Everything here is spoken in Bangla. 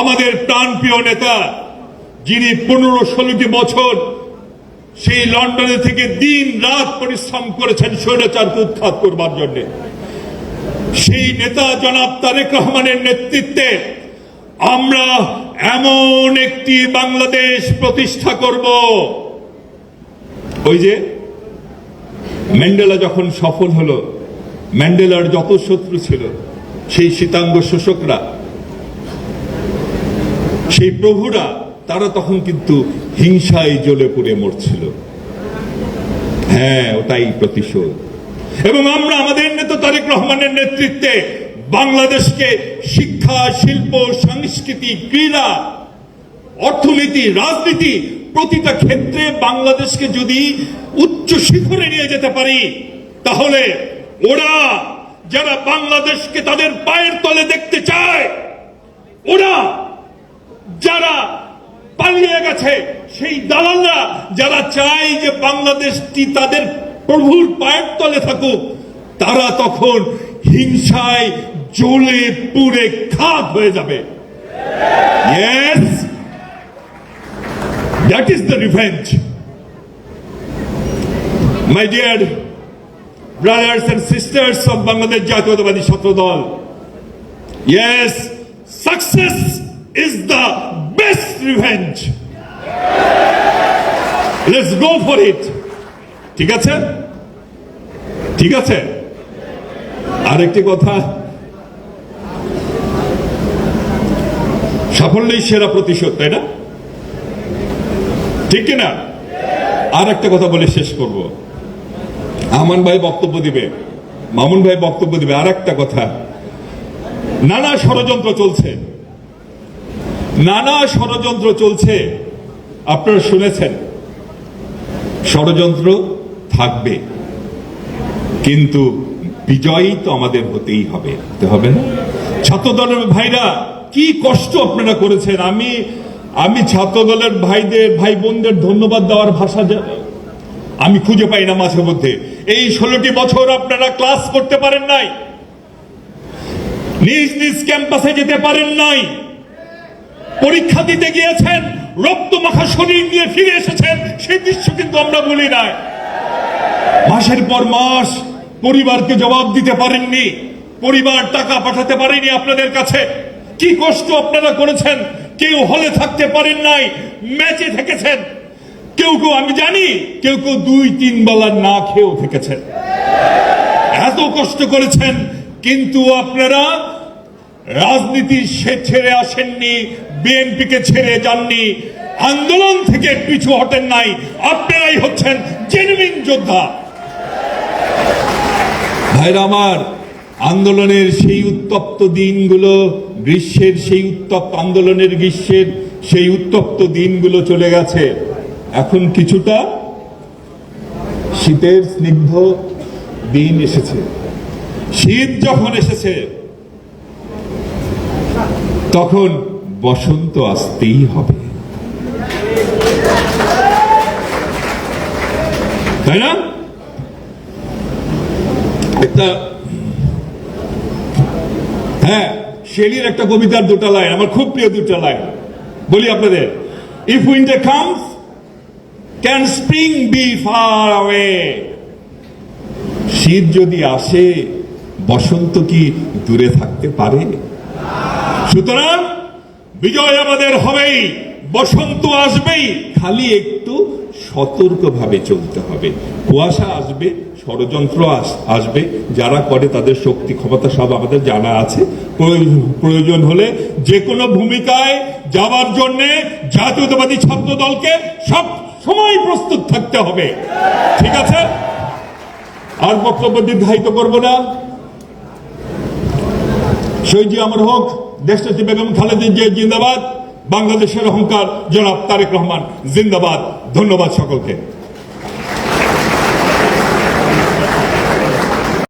আমাদের প্রাণপ্রিয় নেতা, যিনি পনেরো ষোলোটি বছর সেই লন্ডনে থেকে দিন রাত পরিশ্রম করেছেন স্বৈরাচারকে উৎখাত করবার জন্য। সেই নেতা জনাব তারেক রহমানের নেতৃত্বে আমরা এমন একটি বাংলাদেশ প্রতিষ্ঠা করব। ওই যে ম্যান্ডেলা যখন সফল হলো, ম্যান্ডেলার যত শত্রু ছিল, সেই শীতাঙ্গ শোষকরা সেই প্রভুরা, তারা তখন কিন্তু হিংসায় জ্বলে পুড়ে মরছিল। হ্যাঁ ওটাই প্রতিশোধ। এবং আমরা আমাদের নেতা তারেক রহমানের নেতৃত্বে বাংলাদেশকে শিক্ষা, শিল্প, সংস্কৃতি, ক্রীড়া, অর্থনীতি, রাজনীতি প্রতিটা ক্ষেত্রে বাংলাদেশকে যদি উচ্চ শিখরে নিয়ে যেতে পারি, তাহলে ওরা যারা বাংলাদেশকে তাদের পায়ের তলে দেখতে চায়, ওরা গেছে। সেই দালালরা যারা চাই যে বাংলাদেশটি তাদের প্রভুর পায়ের তলে থাকুক, তারা তখন হিংসায় জ্বলে পুড়ে খাপ হয়ে যাবে। জাতীয়তাবাদী ছাত্র is the best revenge Let's go for it. ঠিক আছে? ঠিক আছে? আরেকটি কথা। সাফল্যই সেরা প্রতিশোধ, তাই না? ঠিক কিনা? আর একটা কথা বলে শেষ করব। আমান ভাই বক্তব্য দিবে। মামুন ভাই বক্তব্য দিবে। আর একটা কথা। নানা ষড়যন্ত্র চলছে। নানা ষড়যন্ত্র চলছে। আপনারা শুনেছেন, ষড়যন্ত্র থাকবে, কিন্তু বিজয়ী তো আমাদের হতেই হবে, হতে হবে না। ছাত্র দলের ভাইরা, কি কষ্ট আপনারা করেছেন? আমি আমি ছাত্র দলের ভাইদের ভাই বোনদের ধন্যবাদ দেওয়ার ভাষা আমি খুঁজে পাই না মাঝে মধ্যে। এই ষোলোটি বছর আপনারা ক্লাস করতে পারেন নাই। নিজ নিজ ক্যাম্পাসে যেতে পারেন নাই। পরীক্ষা দিতে গিয়েছেন। রক্ত মাখা শরীর নিয়ে ফিরে এসেছেন, সেই দৃশ্য কিন্তু আমরা বলি নাই। মাসের পর মাস পরিবারকে জবাব দিতে পারেননি, পরিবার টাকা পাঠাতে পারেনি আপনাদের কাছে। কি কষ্ট আপনারা করেছেন, কেউ হলে থাকতে পারেন নাই, ম্যাচে থেকেছেন। কেউ কেউ, আমি জানি, কেউ কেউ দুই, তিন বেলা না খেয়েও থেকেছেন। এত কষ্ট করেছেন, কিন্তু আপনারা রাজনীতি সে ছেড়ে আসেননি, বিএনপিকে ছেড়ে যাননি, আন্দোলন থেকে পিছু হটেন নাই, আপনারাই হচ্ছেন জেনুইন যোদ্ধা। ভাইরা আমার, আন্দোলনের সেই উত্তপ্ত দিনগুলো, গ্রীষ্মের সেই উত্তপ্ত, আন্দোলনের গ্রীষ্মের সেই উত্তপ্ত দিনগুলো চলে গেছে। এখন কিছুটা শীতের স্নিগ্ধ দিন এসেছে। শীত যখন এসেছে তখন বসন্ত আসতেই হবে। তাই না? একটা হ্যাঁ শেলির একটা কবিতার দুটা লাইন, আমার খুব প্রিয় দুটা লাইন। বলি আপনাদের if winter comes can spring be far away শীত যদি আসে, বসন্ত কি দূরে থাকতে পারে? সুতরাং বিজয় আমাদের হবেই, বসন্ত আসবেই। খালি একটু সতর্কভাবে চলতে হবে। কুয়াশা আসবে, ষড়যন্ত্র আসবে, যারা করে তাদের শক্তি, ক্ষমতা সব আমাদের জানা আছে। প্রয়োজন- হলে যে কোনো ভূমিকায় যাবার জন্য জাতীয়তাবাদী ছাত্র দলকে সব সময় প্রস্তুত থাকতে হবে। ঠিক আছে? আর বক্তব্য দীর্ঘায়িত করব না। শহীদ আমার হোক দেশনেত্রী বেগম খালেদা জিয়া জিন্দাবাদ বাংলাদেশের অহংকার জনাব তারেক রহমান জিন্দাবাদ। ধন্যবাদ সকলকে।